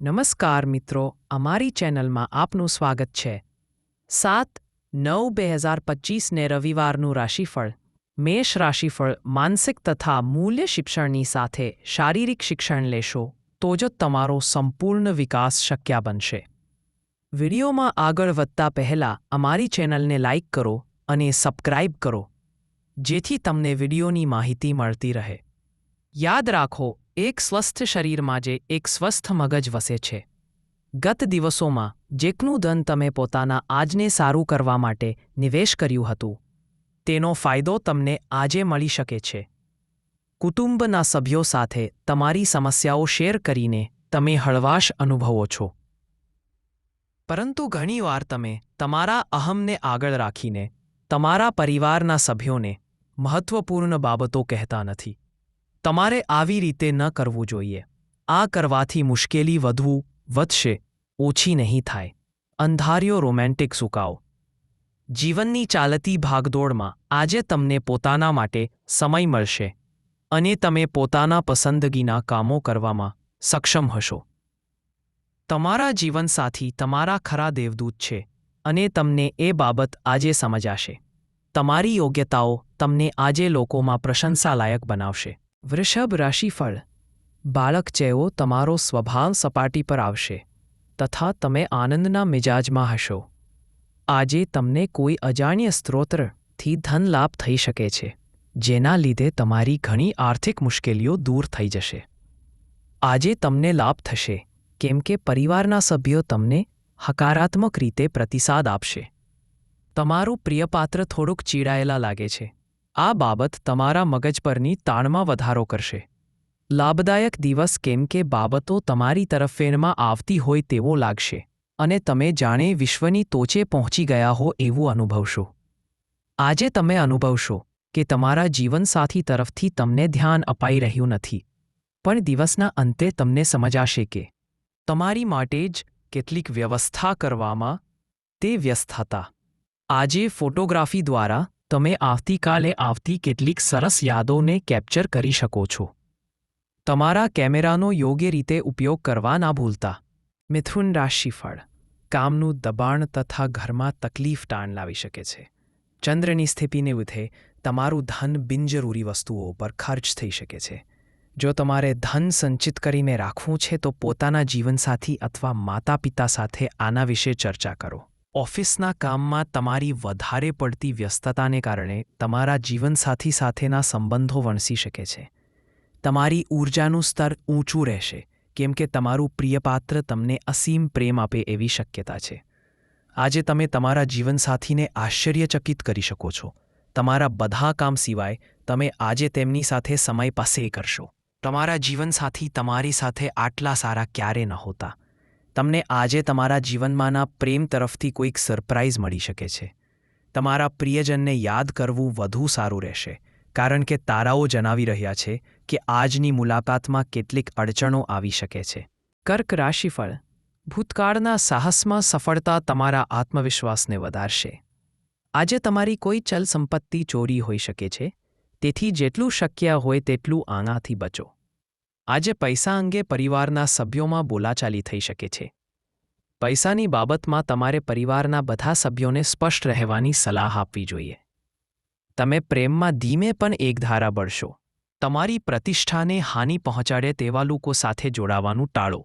નમસ્કાર મિત્રો, અમારી ચેનલમાં આપનું સ્વાગત છે. સાત, નવ, બે હજાર પચીસને રવિવારનું રાશિફળ. મેષ રાશિફળ માનસિક તથા મૂલ્ય શિક્ષણની સાથે શારીરિક શિક્ષણ લેશો, તો જ તમારો સંપૂર્ણ વિકાસ શક્ય બનશે. વિડીયોમાં આગળ વધતા પહેલાં અમારી ચેનલને લાઇક કરો અને સબસ્ક્રાઇબ કરો, જેથી તમને વિડીયોની માહિતી મળતી રહે. યાદ રાખો એક સ્વસ્થ શરીરમાં જે એક સ્વસ્થ મગજ વસે છે. ગત દિવસોમાં જેટલું ધન તમે પોતાના આજને સારું કરવા માટે નિવેશ કર્યું હતું, તેનો ફાયદો તમને આજે મળી શકે છે. કુટુંબના સભ્યો સાથે તમારી સમસ્યાઓ શેર કરીને તમે હળવાશ અનુભવો છો. પરંતુ ઘણીવાર તમે તમારા અહમને આગળ રાખીને તમારા પરિવારના સભ્યોને મહત્વપૂર્ણ બાબતો કહેતા નથી. તમારે આવી રીતે ન કરવું જોઈએ. આ કરવાથી મુશ્કેલી વધવું, વધશે, ઓછી નહીં થાય. અંધાર્યો રોમેન્ટિક સુકાઓ. જીવનની ચાલતી ભાગદોડમાં આજે તમને પોતાના માટે સમય મળશે અને તમે પોતાના પસંદગીના કામો કરવામાં સક્ષમ હશો. તમારા જીવનસાથી તમારા ખરા દેવદૂત છે અને તમને એ બાબત આજે સમજાશે. તમારી યોગ્યતાઓ તમને આજે લોકોમાં પ્રશંસાલાયક બનાવશે. વૃષભ રાશિફળ. બાળક જેવો તમારો સ્વભાવ સપાટી પર આવશે, તથા તમે આનંદના મિજાજમાં હશો. આજે તમને કોઈ અજાણ્ય સ્ત્રોતથી ધન લાભ થઈ શકે છે, જેના લીધે તમારી ઘણી આર્થિક મુશ્કેલીઓ દૂર થઈ જશે. આજે તમને લાભ થશે, કેમ કે પરિવારના સભ્યો તમને હકારાત્મક રીતે પ્રતિસાદ આપશે. તમારું પ્રિયપાત્ર થોડુંક ચીડાયેલા લાગે છે આ બાબત તમારા મગજ પરની તાણમાં વધારો કરશે. લાભદાયક દિવસ કેમ કે બાબતો તમારી તરફ ફેરમાં આવતી હોય તેવો લાગશે અને તમે જાણે વિશ્વની ટોચે પહોંચી ગયા હો એવું અનુભવશો. આજે તમે અનુભવશો કે તમારા જીવનસાથી તરફથી તમને ધ્યાન અપાઈ રહ્યું નથી. પણ દિવસના અંતે તમને સમજાશે કે તમારી માટે જ કેટલીક વ્યવસ્થા કરવામાં તે વ્યસ્ત હતા. આજે ફોટોગ્રાફી દ્વારા તમે આવતીકાલે આવતી કેટલીક સરસ યાદોને કેપ્ચર કરી શકો છો. તમારા કેમેરાનો યોગ્ય રીતે ઉપયોગ કરવા ના ભૂલતા. મિથુન રાશિફળ. કામનું દબાણ તથા ઘરમાં તકલીફ તાણ લાવી શકે છે. ચંદ્રની સ્થિતિને લીધે તમારું ધન બિનજરૂરી વસ્તુઓ પર ખર્ચ થઈ શકે છે. જો તમારે ધન સંચિત કરીને રાખવું છે તો પોતાના જીવનસાથી અથવા માતા પિતા સાથે આના વિશે ચર્ચા કરો. ઓફિસના કામમાં તમારી વધારે પડતી વ્યસ્તતાને કારણે તમારા જીવનસાથી સાથેના સંબંધો વણસી શકે છે. તમારી ઊર્જાનું સ્તર ઊંચું રહેશે, કેમ કે તમારું પ્રિયપાત્ર તમને અસીમ પ્રેમ આપે એવી શક્યતા છે. આજે તમે તમારા જીવનસાથીને આશ્ચર્યચકિત કરી શકો છો. તમારા બધા કામ સિવાય તમે આજે તેમની સાથે સમય પસાર કરશો. તમારા જીવનસાથી તમારી સાથે આટલા સારા ક્યારે નહોતા. તમને આજે તમારા જીવનમાંના પ્રેમ તરફથી કોઈક સરપ્રાઇઝ મળી શકે છે. તમારા પ્રિયજનને યાદ કરવું વધુ સારું રહેશે, કારણ કે તારાઓ જણાવી રહ્યા છે કે આજની મુલાકાતમાં કેટલીક અડચણો આવી શકે છે. કર્ક રાશિફળ. ભૂતકાળના સાહસમાં સફળતા તમારા આત્મવિશ્વાસને વધારશે. આજે તમારી કોઈ ચલ સંપત્તિ ચોરી હોઈ શકે છે, તેથી જેટલું શક્ય હોય તેટલું આનાથી બચો. આજે પૈસા અંગે પરિવારના સભ્યોમાં બોલાચાલી થઈ શકે છે. પૈસાની બાબતમાં તમારે પરિવારના બધા સભ્યોને સ્પષ્ટ રહેવાની સલાહ આપવી જોઈએ. તમે પ્રેમમાં ધીમે પણ એકધારા બળશો. તમારી પ્રતિષ્ઠાને હાનિ પહોંચાડે તેવા લોકો સાથે જોડાવાનું ટાળો.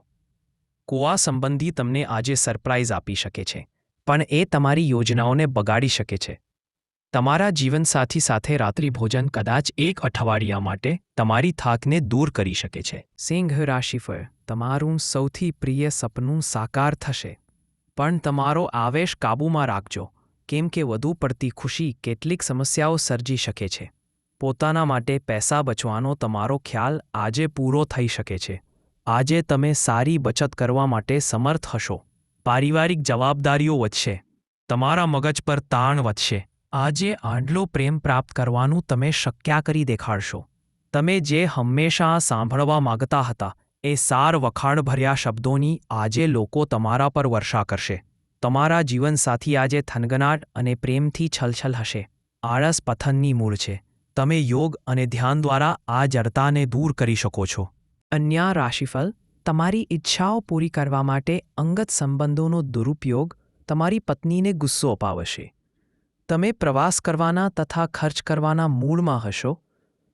કુવા સંબંધી તમને આજે સરપ્રાઇઝ આપી શકે છે, પણ એ તમારી યોજનાઓને બગાડી શકે છે. તમારા જીવનસાથી સાથે રાત્રિભોજન કદાચ એક અઠવાડિયા માટે તમારી થાકને દૂર કરી શકે છે. સિંહ રાશિફળ તમારું સૌથી પ્રિય સપનું સાકાર થશે. પણ તમારો આવેશ કાબૂમાં રાખજો, કેમ કે વધુ પડતી ખુશી કેટલીક સમસ્યાઓ સર્જી શકે છે. પોતાના માટે પૈસા બચવાનો તમારો ખ્યાલ આજે પૂરો થઈ શકે છે. આજે તમે સારી બચત કરવા માટે સમર્થ હશો. પારિવારિક જવાબદારીઓ વધશે. તમારા મગજ પર તાણ વધશે. આજે આટલો પ્રેમ પ્રાપ્ત કરવાનું તમે શક્યા કરી દેખાડશો. તમે જે હંમેશા સાંભળવા માગતા હતા, એ સાર વખાણભર્યા શબ્દોની આજે લોકો તમારા પર વર્ષા કરશે. તમારા જીવનસાથી આજે થનગનાટ અને પ્રેમથી છલછલ હશે. આળસ પથનની મૂળ છે. તમે યોગ અને ધ્યાન દ્વારા આ જડતાને દૂર કરી શકો છો. અન્ય રાશિફળ, તમારી ઈચ્છાઓ પૂરી કરવા માટે અંગત સંબંધોનો દુરુપયોગ તમારી પત્નીને ગુસ્સો અપાવશે. તમે પ્રવાસ કરવાના તથા ખર્ચ કરવાના મૂડમાં હશો,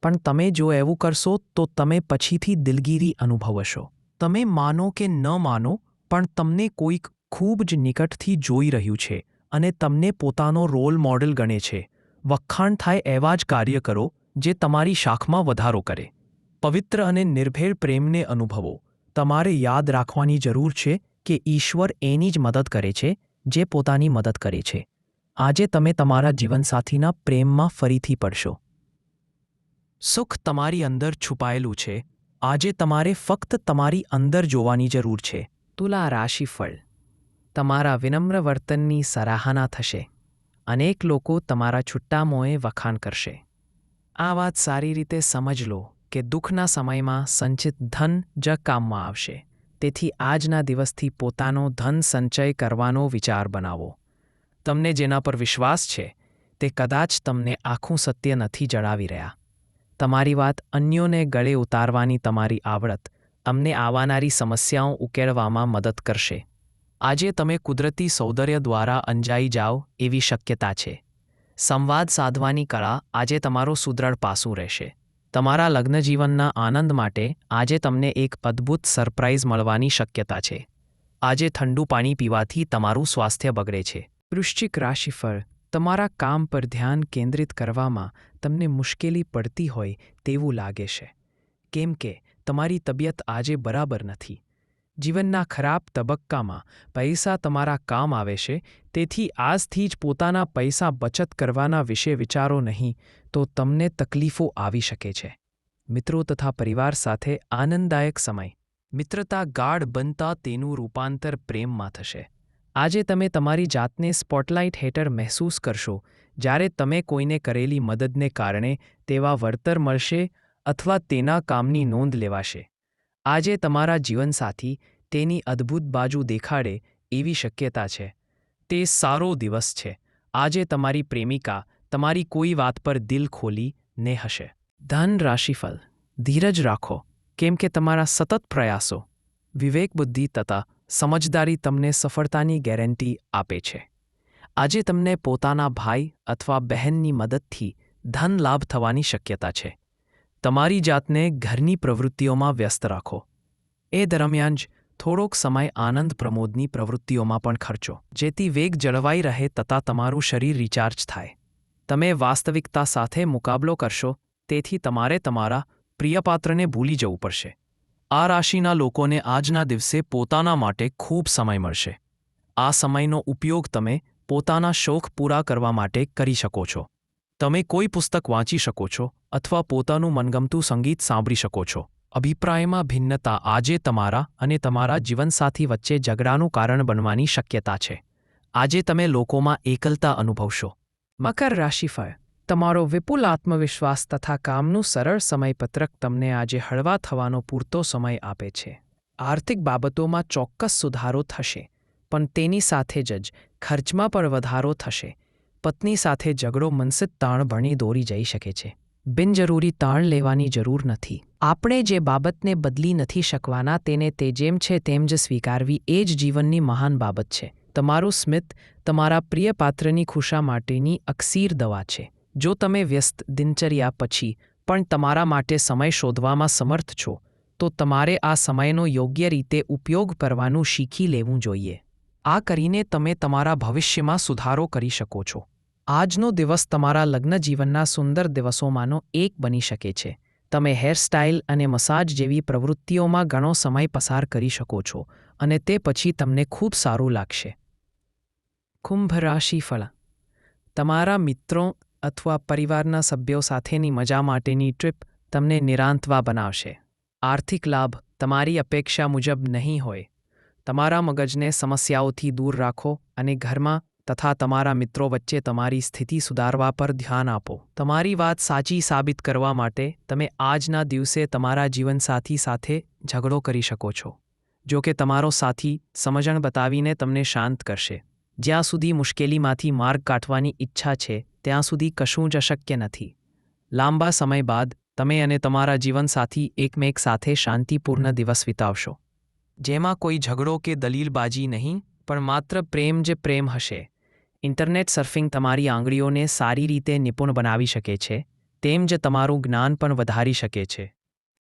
પણ તમે જો એવું કરશો, તો તમે પછીથી દિલગીરી અનુભવશો. તમે માનો કે ન માનો, પણ તમને કોઈક ખૂબ જ નિકટથી જોઈ રહ્યું છે અને તમને પોતાનો રોલ મોડલ ગણે છે. વખાણ થાય એવા જ કાર્ય કરો, જે તમારી શાખમાં વધારો કરે. પવિત્ર અને નિર્ભેળ પ્રેમને અનુભવો. તમારે યાદ રાખવાની જરૂર છે કે ઈશ્વર એની જ મદદ કરે છે, જે પોતાની મદદ કરે છે. આજે તમે તમારા જીવનસાથીના પ્રેમમાં ફરીથી પડશો. સુખ તમારી અંદર છુપાયેલું છે. આજે તમારે ફક્ત તમારી અંદર જોવાની જરૂર છે. તુલા રાશિફળ. તમારા વિનમ્ર વર્તનની સરાહના થશે. અનેક લોકો તમારા છુટ્ટામોએ વખાણ કરશે. આ વાત સારી રીતે સમજ લો કે દુઃખના સમયમાં સંચિત ધન જ કામમાં આવશે. તેથી આજના દિવસથી પોતાનો ધન સંચય કરવાનો વિચાર બનાવો. તમને જેના પર વિશ્વાસ છે, તે કદાચ તમને આખું સત્ય નથી જણાવી રહ્યા. તમારી વાત અન્યોને ગળે ઉતારવાની તમારી આવડત અમને આવનારી સમસ્યાઓ ઉકેલવામાં મદદ કરશે. આજે તમે કુદરતી સૌંદર્ય દ્વારા અંજાઈ જાઓ એવી શક્યતા છે. સંવાદ સાધવાની કળા આજે તમારો સુદૃઢ પાસું રહેશે. તમારા લગ્નજીવનના આનંદ માટે આજે તમને એક અદ્ભુત સરપ્રાઇઝ મળવાની શક્યતા છે. આજે ઠંડુ પાણી પીવાથી તમારું સ્વાસ્થ્ય બગડે છે. વૃશ્ચિક રાશિફળ. તમારા કામ પર ધ્યાન કેન્દ્રિત કરવામાં તમને મુશ્કેલી પડતી હોય તેવું લાગે છે. કેમ કે, તમારી તબિયત આજે બરાબર નથી. જીવનના ખરાબ તબક્કામાં પૈસા તમારા કામ આવે છે, તેથી આજથી જ પોતાના પૈસા બચત કરવાના વિશે વિચારો નહીં, તો તમને તકલીફો આવી શકે છે. મિત્રો તથા પરિવાર સાથે આનંદદાયક સમય. મિત્રતા ગાઢ બનતા તેનું રૂપાંતર પ્રેમમાં થશે. આજે તમે તમારી જાતને સ્પોટલાઇટ હેઠળ મહેસૂસ કરશો. જ્યારે તમે કોઈને કરેલી મદદને કારણે તેવા વળતર મળશે અથવા તેના કામની નોંધ લેવાશે. આજે તમારા જીવનસાથી તેની અદ્ભુત બાજુ દેખાડે એવી શક્યતા છે. તે સારો દિવસ છે. આજે તમારી પ્રેમિકા તમારી કોઈ વાત પર દિલ ખોલી ને હશે. ધન રાશિફલ ધીરજ રાખો. કેમ કે તમારા સતત પ્રયાસો વિવેક બુદ્ધિ તથા સમજદારી તમને સફળતાની ગેરંટી આપે છે. આજે તમને પોતાના ભાઈ અથવા બહેનની મદદથી ધન લાભ થવાની શક્યતા છે. તમારી જાતને ઘરની પ્રવૃત્તિઓમાં વ્યસ્ત રાખો. એ દરમિયાન જ થોડોક સમય આનંદ પ્રમોદની પ્રવૃત્તિઓમાં પણ ખર્ચો. જેથી વેગ જળવાઈ રહે તથા તમારું શરીર રિચાર્જ થાય. તમે વાસ્તવિકતા સાથે મુકાબલો કરશો, તેથી તમારે તમારા પ્રિયપાત્રને ભૂલી જવું પડશે. આ રાશિના લોકોને આજના દિવસે પોતાના માટે ખૂબ સમય મળશે. આ સમયનો ઉપયોગ તમે પોતાના શોખ પૂરા કરવા માટે કરી શકો છો. તમે કોઈ પુસ્તક વાંચી શકો છો અથવા પોતાનું મનગમતું સંગીત સાંભળી શકો છો. અભિપ્રાયમાં ભિન્નતા આજે તમારા અને તમારા જીવનસાથી વચ્ચે ઝઘડાનું કારણ બનવાની શક્યતા છે. આજે તમે લોકોમાં એકલતા અનુભવશો. મકર રાશિફળ તમારો વિપુલ આત્મવિશ્વાસ તથા કામનું સરળ સમયપત્રક તમને આજે હળવા થવાનો પૂરતો સમય આપે છે. આર્થિક બાબતોમાં ચોક્કસ સુધારો થશે, પણ તેની સાથે જ ખર્ચમાં પણ વધારો થશે. પત્ની સાથે ઝઘડો મનસિત તાણ ભણી દોરી જઈ શકે છે. બિનજરૂરી તાણ લેવાની જરૂર નથી. આપણે જે બાબતને બદલી નથી શકવાના તેને તે જેમ છે તેમ જ સ્વીકારવી એ જ જીવનની મહાન બાબત છે. તમારું સ્મિત તમારા પ્રિય પાત્રની ખુશા માટેની અક્સીર દવા છે. જો તમે વ્યસ્ત દિનચર્યા પછી પણ તમારા માટે સમય શોધવામાં સમર્થ છો, તો તમારે આ સમયનો યોગ્ય રીતે ઉપયોગ કરવાનું શીખી લેવું જોઈએ. આ કરીને તમે તમારા ભવિષ્યમાં સુધારો કરી શકો છો. આજનો દિવસ તમારા લગ્ન જીવનના સુંદર દિવસોમાંનો એક બની શકે છે. તમે હેરસ્ટાઇલ અને મસાજ જેવી પ્રવૃત્તિઓમાં ઘણો સમય પસાર કરી શકો છો અને તે પછી તમને ખૂબ સારું લાગશે. કુંભ રાશિ ફળ. તમારા મિત્રો અથવા પરિવારના સભ્યો સાથેની મજા માટેની ટ્રીપ તમને નિરાંતવા બનાવશે. આર્થિક લાભ તમારી અપેક્ષા મુજબ નહીં હોય. તમારા મગજને સમસ્યાઓથી દૂર રાખો અને ઘરમાં તથા તમારા મિત્રો વચ્ચે તમારી સ્થિતિ સુધારવા પર ધ્યાન આપો. તમારી વાત સાચી સાબિત કરવા માટે તમે આજના દિવસે તમારા જીવનસાથી સાથે ઝઘડો કરી શકો છો. જો કે તમારો સાથી સમજણ બતાવીને તમને શાંત કરશે. જ્યાં સુધી મુશ્કેલીમાંથી માર્ગ કાઢવાની ઈચ્છા છે ત્યાં સુધી કશું જ અશક્ય નથી. લાંબા સમય બાદ તમે અને તમારા જીવનસાથી એકમેક સાથે શાંતિપૂર્ણ દિવસ વિતાવશો. જેમાં કોઈ ઝઘડો કે દલીલબાજી નહીં, પણ માત્ર પ્રેમ જે પ્રેમ હશે. ઇન્ટરનેટ સર્ફિંગ તમારી આંગળીઓને સારી રીતે નિપુણ બનાવી શકે છે, તેમ જ તમારું જ્ઞાન પણ વધારી શકે છે.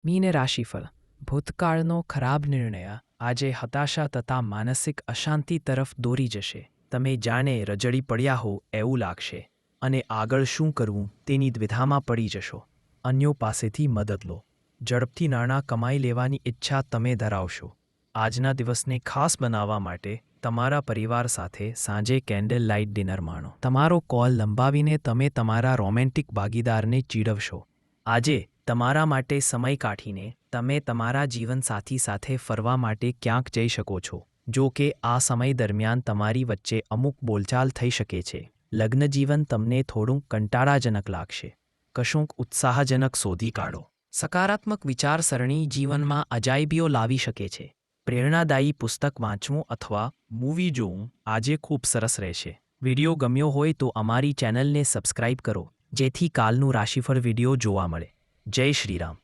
મીને રાશિફળ. ભૂતકાળનો ખરાબ નિર્ણય. આજે હતાશા તથા માનસિક અશાંતિ તરફ દોરી જશે. તમે જાણે રજડી પડ્યા હો એવું લાગશે. અને આગળ શું કરવું તેની દ્વિધામાં પડી જશો. અન્યો પાસેથી મદદ લો. ઝડપથી નાણાં કમાઈ લેવાની ઈચ્છા તમે ધરાવશો. આજના દિવસને ખાસ બનાવવા માટે તમારા પરિવાર સાથે સાંજે કેન્ડલ લાઇટ ડિનર માણો. તમારો કોલ લંબાવીને તમે તમારા રોમેન્ટિક ભાગીદારને ચીડવશો. આજે તમારા માટે સમય કાઢીને તમે તમારા જીવનસાથી સાથે ફરવા માટે ક્યાંક જઈ શકો છો. જો કે આ સમય દરમિયાન તમારી વચ્ચે અમુક બોલચાલ થઈ શકે છે. લગ્ન જીવન તમને થોડું કંટાળાજનક લાગશે. કશુંક ઉત્સાહજનક શોધી કાઢો. સકારાત્મક વિચારસરણી જીવનમાં અજાયબીઓ લાવી શકે છે. પ્રેરણાદાયી પુસ્તક વાંચવું અથવા મૂવી જોવું આજે ખૂબ સરસ રહેશે. વિડિયો ગમ્યો હોય તો અમારી ચેનલને સબસ્ક્રાઇબ કરો. જેથી કાલનું રાશિફળ વીડિયો જોવા મળે. જય શ્રીરામ.